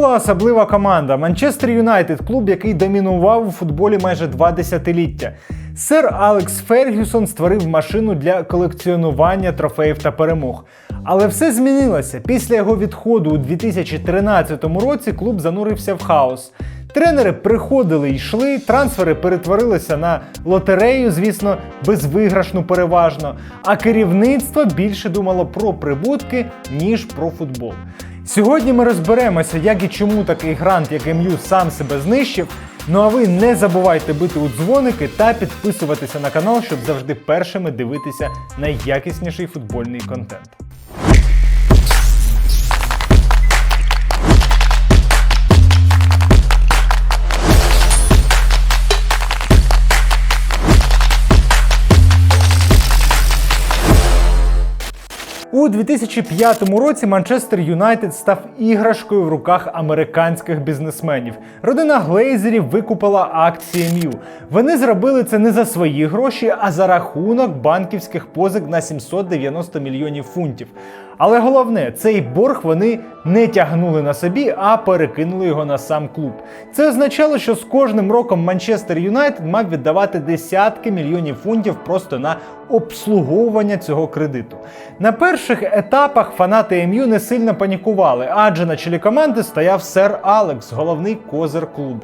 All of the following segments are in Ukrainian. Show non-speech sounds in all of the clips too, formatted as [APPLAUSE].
була особлива команда Манчестер Юнайтед, клуб, який домінував у футболі майже два десятиліття. Сер Алекс Фергюсон створив машину для колекціонування трофеїв та перемог. Але все змінилося. Після його відходу у 2013 році клуб занурився в хаос. Тренери приходили і йшли, трансфери перетворилися на лотерею, звісно, безвиграшну переважно. А керівництво більше думало про прибутки, ніж про футбол. Сьогодні ми розберемося, як і чому такий грант, як МЮ, сам себе знищив. Ну а ви не забувайте бити у дзвоники та підписуватися на канал, щоб завжди першими дивитися найякісніший футбольний контент. У 2005 році Манчестер Юнайтед став іграшкою в руках американських бізнесменів. Родина Глейзерів викупила акції МЮ. Вони зробили це не за свої гроші, а за рахунок банківських позик на 790 мільйонів фунтів. Але головне, цей борг вони не тягнули на собі, а перекинули його на сам клуб. Це означало, що з кожним роком Манчестер Юнайтед мав віддавати десятки мільйонів фунтів просто на обслуговування цього кредиту. На перших етапах фанати МЮ не сильно панікували, адже на чолі команди стояв сер Алекс, головний козир клубу.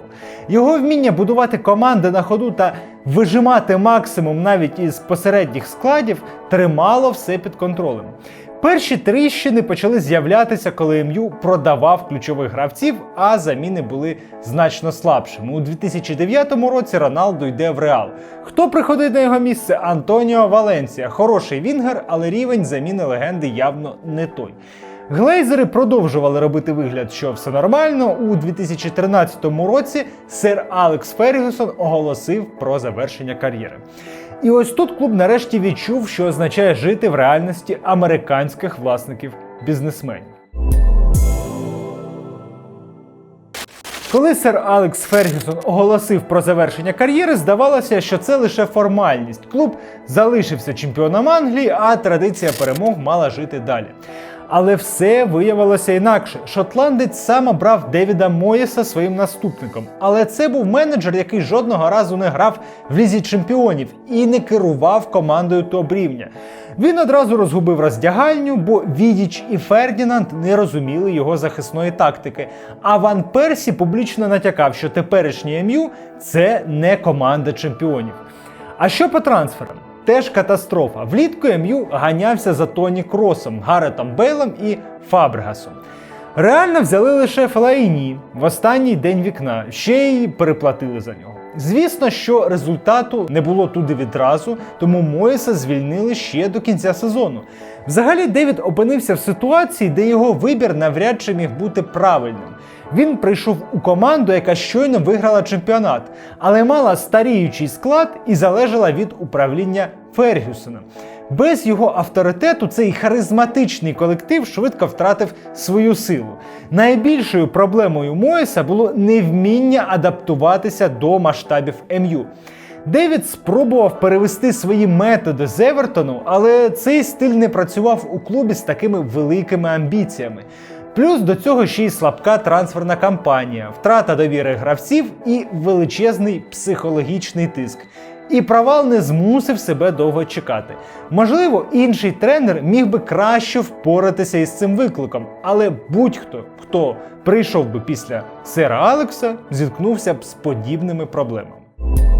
Його вміння будувати команди на ходу та вижимати максимум навіть із посередніх складів тримало все під контролем. Перші тріщини почали з'являтися, коли МЮ продавав ключових гравців, а заміни були значно слабшими. У 2009 році Роналду йде в Реал. Хто приходить на його місце? Антоніо Валенсія. Хороший вінгер, але рівень заміни легенди явно не той. Глейзери продовжували робити вигляд, що все нормально. У 2013 році сер Алекс Фергюсон оголосив про завершення кар'єри. І ось тут клуб нарешті відчув, що означає жити в реальності американських власників бізнесменів. Коли сер Алекс Фергюсон оголосив про завершення кар'єри, здавалося, що це лише формальність. Клуб залишився чемпіоном Англії, а традиція перемог мала жити далі. Але все виявилося інакше. Шотландець сам обрав Девіда Моєса своїм наступником. Але це був менеджер, який жодного разу не грав в лізі чемпіонів і не керував командою топ-рівня. Він одразу розгубив роздягальню, бо Відіч і Фердінанд не розуміли його захисної тактики. А Ван Персі публічно натякав, що теперішній МЮ це не команда чемпіонів. А що по трансферам? Теж катастрофа. Влітку МЮ ганявся за Тоні Кросом, Гаретом Бейлом і Фабрегасом. Реально взяли лише Фелаїні в останній день вікна, ще й переплатили за нього. Звісно, що результату не було туди відразу, тому Моїса звільнили ще до кінця сезону. Взагалі, Девід опинився в ситуації, де його вибір навряд чи міг бути правильним. Він прийшов у команду, яка щойно виграла чемпіонат, але мала старіючий склад і залежала від управління Фергюсона. Без його авторитету цей харизматичний колектив швидко втратив свою силу. Найбільшою проблемою Моїса було невміння адаптуватися до масштабів МЮ. Девід спробував перевести свої методи з Евертону, але цей стиль не працював у клубі з такими великими амбіціями. Плюс до цього ще й слабка трансферна кампанія, втрата довіри гравців і величезний психологічний тиск. І провал не змусив себе довго чекати. Можливо, інший тренер міг би краще впоратися із цим викликом, але будь-хто, хто прийшов би після сера Алекса, зіткнувся б з подібними проблемами.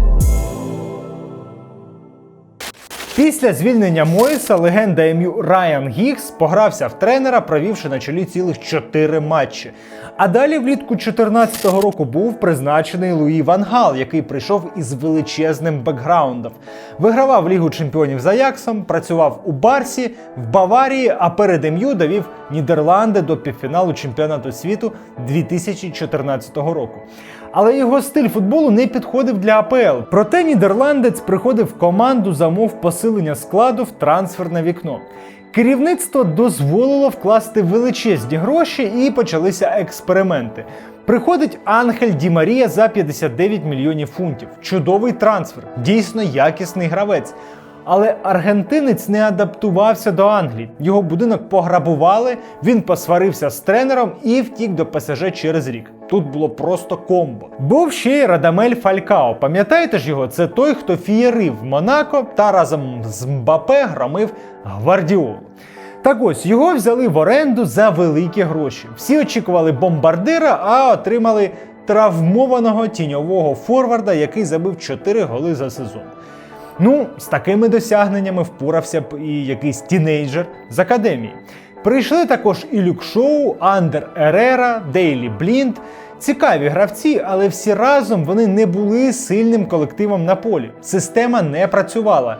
Після звільнення Моїса легенда МЮ Райан Гіггс погрався в тренера, провівши на чолі цілих 4 матчі. А далі влітку 2014 року був призначений Луї Ван Гал, який прийшов із величезним бекграундом. Вигравав Лігу чемпіонів за Аяксом, працював у Барсі, в Баварії, а перед МЮ довів Нідерланди до півфіналу чемпіонату світу 2014 року. Але його стиль футболу не підходив для АПЛ. Проте нідерландець приходив в команду замов посилення складу в трансферне вікно. Керівництво дозволило вкласти величезні гроші і почалися експерименти. Приходить Анхель Ді Марія за 59 мільйонів фунтів. Чудовий трансфер, дійсно якісний гравець. Але аргентинець не адаптувався до Англії. Його будинок пограбували, він посварився з тренером і втік до ПСЖ через рік. Тут було просто комбо. Був ще й Радамель Фалькао. Пам'ятаєте ж його? Це той, хто фієрив Монако та разом з Мбапе громив Гвардіолу. Так ось його взяли в оренду за великі гроші. Всі очікували бомбардира, а отримали травмованого тіньового форварда, який забив 4 голи за сезон. Ну, з такими досягненнями впорався б і якийсь тінейджер з академії. Прийшли також і Люк Шоу, Андер Ерера, Дейлі Блінд. Цікаві гравці, але всі разом вони не були сильним колективом на полі. Система не працювала.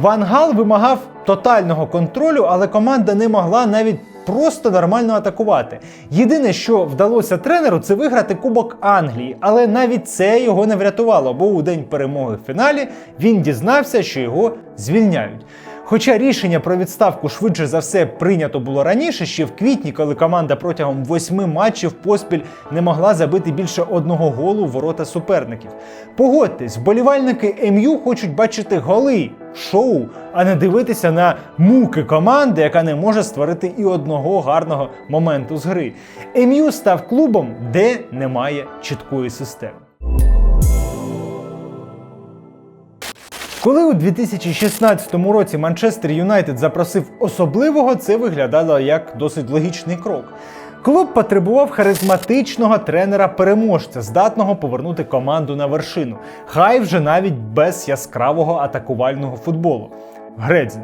Ван Гал вимагав тотального контролю, але команда не могла навіть просто нормально атакувати. Єдине, що вдалося тренеру, це виграти Кубок Англії, але навіть це його не врятувало, бо у день перемоги в фіналі він дізнався, що його звільняють. Хоча рішення про відставку швидше за все прийнято було раніше, ще в квітні, коли команда протягом восьми матчів поспіль не могла забити більше одного голу в ворота суперників. Погодьтесь, вболівальники МЮ хочуть бачити голи, шоу, а не дивитися на муки команди, яка не може створити і одного гарного моменту з гри. МЮ став клубом, де немає чіткої системи. Коли у 2016 році Манчестер Юнайтед запросив особливого, це виглядало як досить логічний крок. Клуб потребував харизматичного тренера-переможця, здатного повернути команду на вершину, хай вже навіть без яскравого атакувального футболу. Гредзін.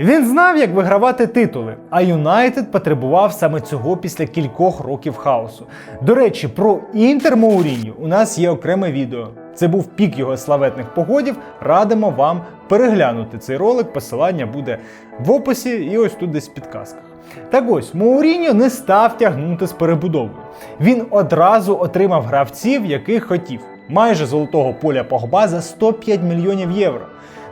Він знав, як вигравати титули, а Юнайтед потребував саме цього після кількох років хаосу. До речі, про Інтер Мауріньо у нас є окреме відео. Це був пік його славетних погодів. Радимо вам переглянути цей ролик. Посилання буде в описі і ось тут десь в підказках. Так ось Мауріньо не став тягнути з перебудовою. Він одразу отримав гравців, яких хотів. Майже золотого поля Погба за 105 мільйонів євро.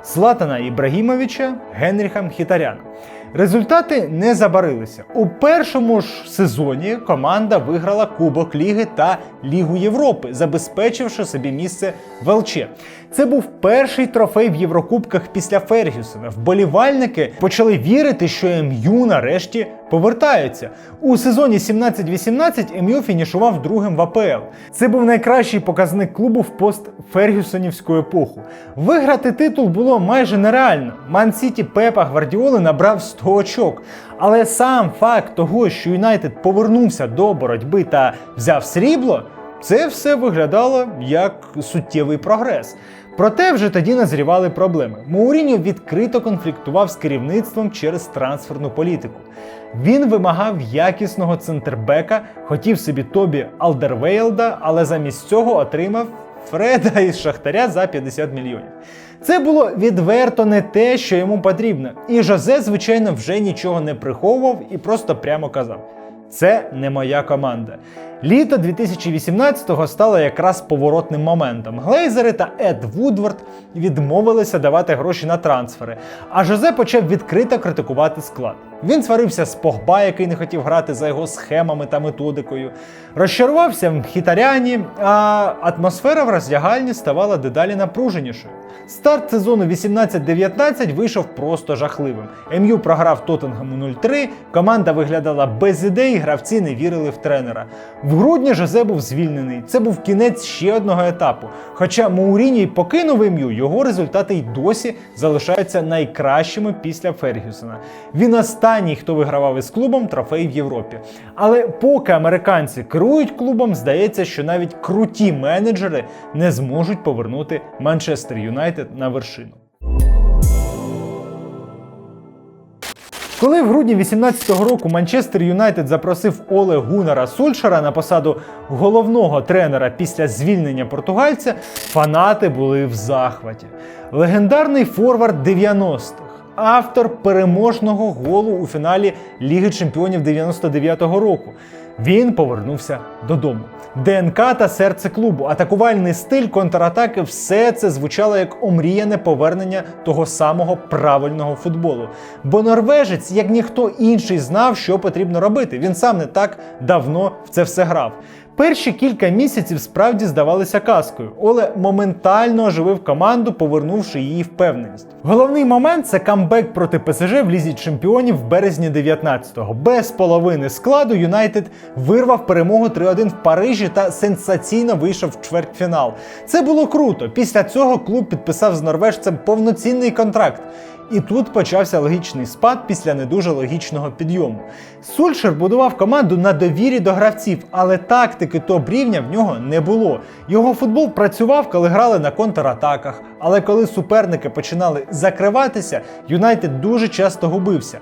Златана Ібрагімовича, Генріха Мхітаряна. Результати не забарилися. У першому ж сезоні команда виграла Кубок Ліги та Лігу Європи, забезпечивши собі місце в ЛЧ. Це був перший трофей в Єврокубках після Фергюсона. Вболівальники почали вірити, що МЮ нарешті повертаються. У сезоні 17-18 МЮ фінішував другим в АПЛ. Це був найкращий показник клубу в пост-Фергюсонівську епоху. Виграти титул було майже нереально. Ман-Сіті Пепа Гвардіоли набрав 100 очок. Але сам факт того, що Юнайтед повернувся до боротьби та взяв срібло, це все виглядало як суттєвий прогрес. Проте вже тоді назрівали проблеми. Мауріньо відкрито конфліктував з керівництвом через трансферну політику. Він вимагав якісного центрбека, хотів собі Тобі Алдервейлда, але замість цього отримав Фреда [LAUGHS] із Шахтаря за 50 мільйонів. Це було відверто не те, що йому потрібно. І Жозе, звичайно, вже нічого не приховував і просто прямо казав: це не моя команда. Літо 2018-го стало якраз поворотним моментом. Глейзери та Ед Вудвард відмовилися давати гроші на трансфери, а Жозе почав відкрито критикувати склад. Він сварився з Погба, який не хотів грати за його схемами та методикою. Розчарувався в Хітаряні, а атмосфера в роздягальні ставала дедалі напруженішою. Старт сезону 18-19 вийшов просто жахливим. МЮ програв Тоттенгему 0-3, команда виглядала без ідей, гравці не вірили в тренера. В грудні Жозе був звільнений. Це був кінець ще одного етапу. Хоча Мауріні покинув ім'ю, його результати й досі залишаються найкращими після Фергюсона. Він останній, хто вигравав із клубом трофей в Європі. Але поки американці керують клубом, здається, що навіть круті менеджери не зможуть повернути Манчестер Юнайтед на вершину. Коли в грудні 18-го року Манчестер Юнайтед запросив Оле Гунара Сульшера на посаду головного тренера після звільнення португальця, фанати були в захваті. Легендарний форвард 90-х, автор переможного голу у фіналі Ліги Чемпіонів 99-го року. Він повернувся додому. ДНК та серце клубу, атакувальний стиль, контратаки все це звучало як омріяне повернення того самого правильного футболу. Бо норвежець, як ніхто інший, знав, що потрібно робити. Він сам не так давно в це все грав. Перші кілька місяців справді здавалися казкою. Оле моментально оживив команду, повернувши її впевненість. Головний момент це камбек проти ПСЖ в лізі чемпіонів в березні 19-го. Без половини складу Юнайтед вирвав перемогу 3-1 в Парижі та сенсаційно вийшов в чвертьфінал. Це було круто. Після цього клуб підписав з норвежцем повноцінний контракт. І тут почався логічний спад після не дуже логічного підйому. Сульшер будував команду на довірі до гравців, але тактики топ рівня в нього не було. Його футбол працював, коли грали на контратаках. Але коли суперники починали закриватися, Юнайтед дуже часто губився.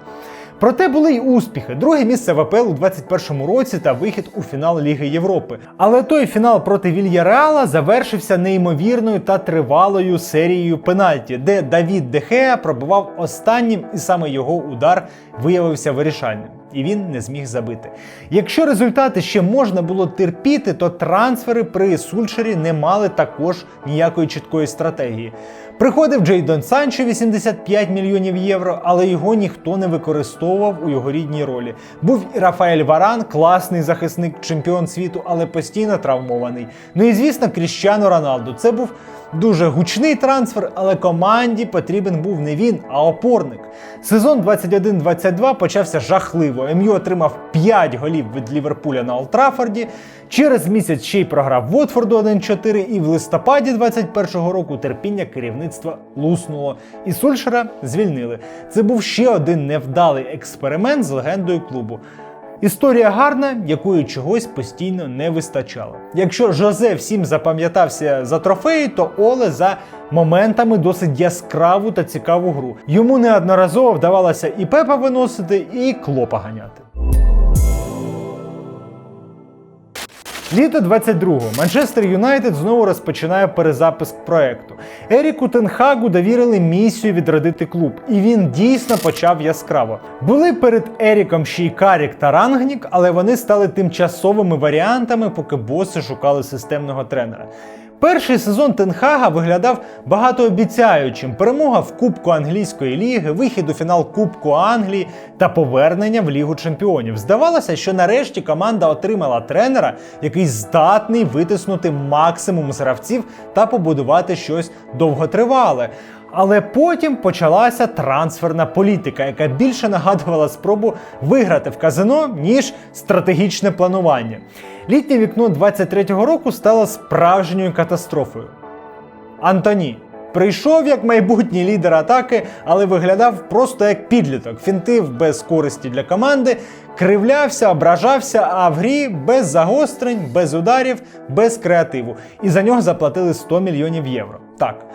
Проте були й успіхи. Друге місце в АПЛ у 21-му році та вихід у фінал Ліги Європи. Але той фінал проти Вільяреала завершився неймовірною та тривалою серією пенальті, де Давід Дехея пробивав останнім, і саме його удар виявився вирішальним. І він не зміг забити. Якщо результати ще можна було терпіти, то трансфери при Сульшері не мали також ніякої чіткої стратегії. Приходив Джейдон Санчо 85 мільйонів євро, але його ніхто не використовував у його рідній ролі. Був і Рафаель Варан, класний захисник, чемпіон світу, але постійно травмований. Ну і звісно, Кріщано Роналду. Це був дуже гучний трансфер, але команді потрібен був не він, а опорник. Сезон 21-22 почався жахливо. МЮ отримав 5 голів від Ліверпуля на Олтрафорді. Через місяць ще й програв Вотфорду 1-4, і в листопаді 21-го року терпіння керівництва луснуло. І Сульшера звільнили. Це був ще один невдалий експеримент з легендою клубу. Історія гарна, якої чогось постійно не вистачало. Якщо Жозе всім запам'ятався за трофеї, то Оле за моментами досить яскраву та цікаву гру. Йому неодноразово вдавалося і Пепа виносити, і клопа ганяти. Літо 22-го Манчестер Юнайтед знову розпочинає перезапуск проекту. Еріку Тенхагу довірили місію відродити клуб, і він дійсно почав яскраво. Були перед Еріком ще й Карік та Рангнік, але вони стали тимчасовими варіантами, поки боси шукали системного тренера. Перший сезон Тенхага виглядав багатообіцяючим. Перемога в Кубку англійської ліги, вихід у фінал Кубку Англії та повернення в Лігу Чемпіонів. Здавалося, що нарешті команда отримала тренера, який здатний витиснути максимум з гравців та побудувати щось довготривале. Але потім почалася трансферна політика, яка більше нагадувала спробу виграти в казино, ніж стратегічне планування. Літнє вікно 23-го року стало справжньою катастрофою. Антоні прийшов як майбутній лідер атаки, але виглядав просто як підліток. Фінтив без користі для команди, кривлявся, ображався, а в грі без загострень, без ударів, без креативу. І за нього заплатили 100 мільйонів євро. Так.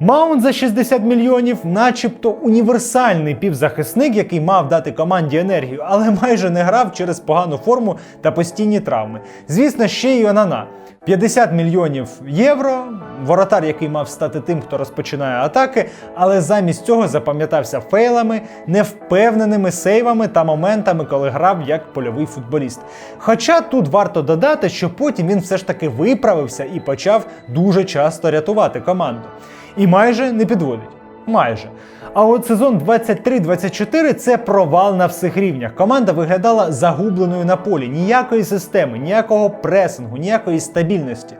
Маунт за 60 мільйонів, начебто універсальний півзахисник, який мав дати команді енергію, але майже не грав через погану форму та постійні травми. Звісно, ще й Онана. 50 мільйонів євро, воротар, який мав стати тим, хто розпочинає атаки, але замість цього запам'ятався фейлами, невпевненими сейвами та моментами, коли грав як польовий футболіст. Хоча тут варто додати, що потім він все ж таки виправився і почав дуже часто рятувати команду. І майже не підводить. Майже. А от сезон 23-24 це провал на всіх рівнях. Команда виглядала загубленою на полі. Ніякої системи, ніякого пресингу, ніякої стабільності.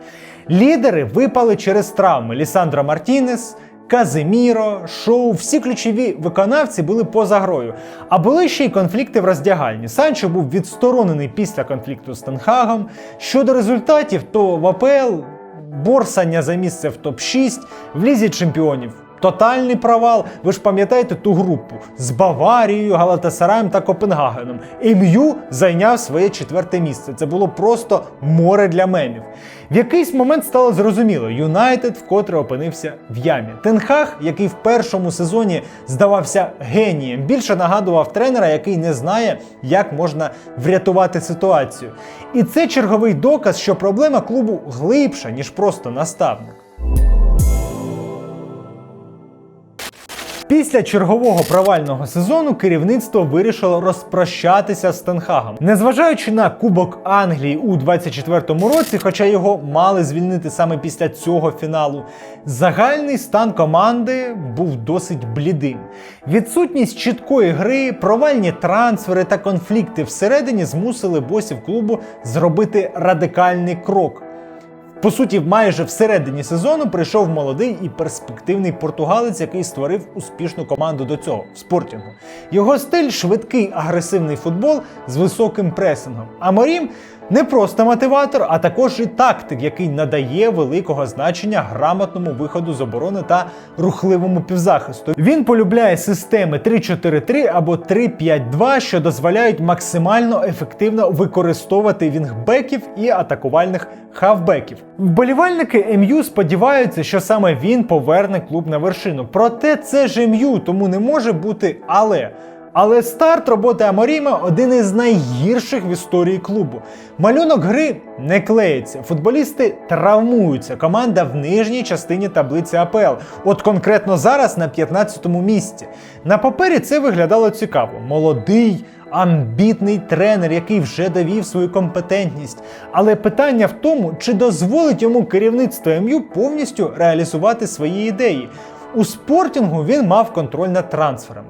Лідери випали через травми. Лісандро Мартінес, Казиміро, Шоу, всі ключові виконавці були поза грою. А були ще й конфлікти в роздягальні. Санчо був відсторонений після конфлікту з Тенхагом. Щодо результатів, то в АПЛ борсання за місце в топ-6, в лізі чемпіонів. Тотальний провал. Ви ж пам'ятаєте ту групу з Баварією, Галатасараєм та Копенгагеном. МЮ зайняв своє четверте місце. Це було просто море для мемів. В якийсь момент стало зрозуміло, Юнайтед вкотре опинився в ямі. Тенхаг, який в першому сезоні здавався генієм, більше нагадував тренера, який не знає, як можна врятувати ситуацію. І це черговий доказ, що проблема клубу глибша, ніж просто наставник. Після чергового провального сезону керівництво вирішило розпрощатися з Тенхагом. Незважаючи на Кубок Англії у 24-му році, хоча його мали звільнити саме після цього фіналу, загальний стан команди був досить блідим. Відсутність чіткої гри, провальні трансфери та конфлікти всередині змусили босів клубу зробити радикальний крок. По суті, майже всередині сезону прийшов молодий і перспективний португалець, який створив успішну команду до цього в спортінгу. Його стиль швидкий агресивний футбол з високим пресингом. А Морім не просто мотиватор, а також і тактик, який надає великого значення грамотному виходу з оборони та рухливому півзахисту. Він полюбляє системи 3-4-3 або 3-5-2, що дозволяють максимально ефективно використовувати вінгбеків і атакувальних хавбеків. Вболівальники МЮ сподіваються, що саме він поверне клуб на вершину. Проте це ж МЮ, тому не може бути але. Але старт роботи Аморіма один із найгірших в історії клубу. Малюнок гри не клеїться. Футболісти травмуються. Команда в нижній частині таблиці АПЛ. От конкретно зараз на 15-му місці. На папері це виглядало цікаво. Молодий. Амбітний тренер, який вже довів свою компетентність. Але питання в тому, чи дозволить йому керівництво МЮ повністю реалізувати свої ідеї. У спортінгу він мав контроль над трансферами.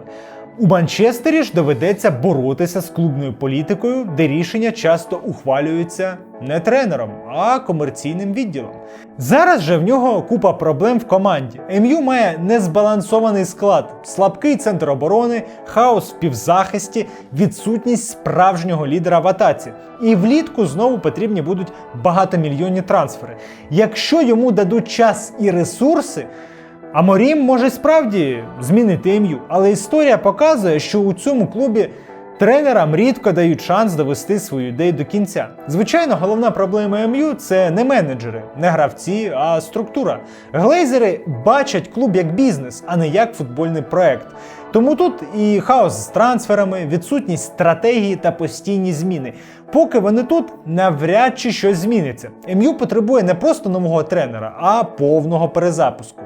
У Манчестері ж доведеться боротися з клубною політикою, де рішення часто ухвалюються не тренером, а комерційним відділом. Зараз же в нього купа проблем в команді. МЮ має незбалансований склад, слабкий центр оборони, хаос в півзахисті, відсутність справжнього лідера в атаці. І влітку знову потрібні будуть багатомільйонні трансфери. Якщо йому дадуть час і ресурси. А Морім може справді змінити ім'ю, але історія показує, що у цьому клубі тренерам рідко дають шанс довести свою ідею до кінця. Звичайно, головна проблема МЮ це не менеджери, не гравці, а структура. Глейзери бачать клуб як бізнес, а не як футбольний проект. Тому тут і хаос з трансферами, відсутність стратегії та постійні зміни. Поки вони тут, навряд чи щось зміниться. МЮ потребує не просто нового тренера, а повного перезапуску.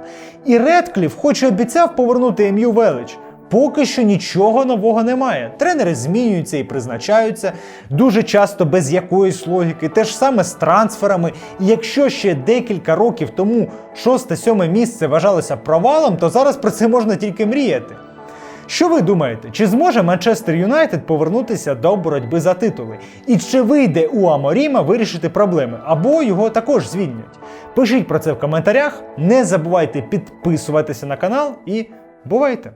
І Редкліф, хоч і обіцяв повернути МЮ велич. Поки що нічого нового немає. Тренери змінюються і призначаються дуже часто без якоїсь логіки. Те ж саме з трансферами. І якщо ще декілька років тому шосте-сьоме місце вважалося провалом, то зараз про це можна тільки мріяти. Що ви думаєте, чи зможе Манчестер Юнайтед повернутися до боротьби за титули? І чи вийде у Аморіма вирішити проблеми, або його також звільнять? Пишіть про це в коментарях. Не забувайте підписуватися на канал і бувайте!